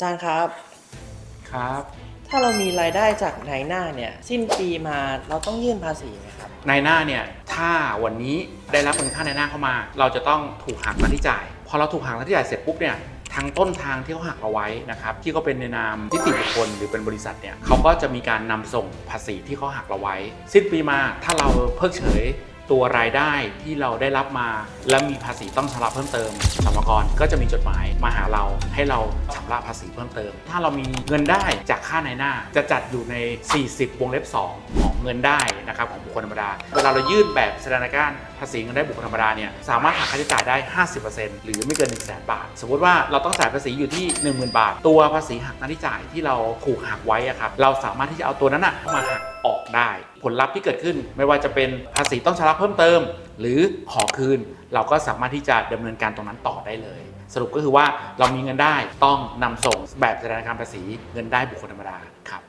จารย์ครับ ครับ ถ้าเรามีรายได้จากนายหน้าเนี่ย สิ้นปีมาเราต้องยื่นภาษีไหมครับในหน้าเนี่ยถ้าวันนี้ได้รับเงินค่าในหน้าเข้ามา เราจะต้องถูกหักค่าที่จ่าย พอเราถูกหักค่าที่จ่ายเสร็จปุ๊บเนี่ยทางต้นทางที่เขาหักเราไว้นะครับที่เขาเป็นในนามนิติบุคคลหรือเป็นบริษัทเนี่ยเขาก็จะมีการนำส่งภาษีที่เขาหักเราไว้ สิ้นปีมาถ้าเราเพิกเฉย ตัวรายได้ที่เราได้รับมา และมีภาษีต้องชำระเพิ่มเติมสรรกรก็จะมีจดหมายมาหาเราให้เราชำระภาษีเพิ่มเติม ถ้าเรามีเงินได้จากค่าในหน้า จะจัดอยู่ใน 40 วงเล็บ 2 ของเงินได้นะครับของบุคคลธรรมดา เวลาเรายื่นแบบแสดงการภาษีเงินได้บุคคลธรรมดาเนี่ยสามารถหักค่าใช้จ่ายได้ 50%หรือไม่เกิน 1 0 0 0 0แบาท สมมติว่าเราต้องจ่ายภาษีอยู่ที่ 10,000 บาท ตัวภาษีหักหน้าที่จ่ายที่เราถูกหักไว้อะครับเราสามารถที่จะเอาตัวนั้นอะมาหัก ได้ ผลลัพธ์ที่เกิดขึ้นไม่ว่าจะเป็นภาษีต้องชำระเพิ่มเติม หรือขอคืน เราก็สามารถที่จะดำเนินการตรงนั้นต่อได้เลย สรุปก็คือว่าเรามีเงินได้ต้องนำส่งแบบแสดงการภาษีเงินได้บุคคลธรรมดาครับ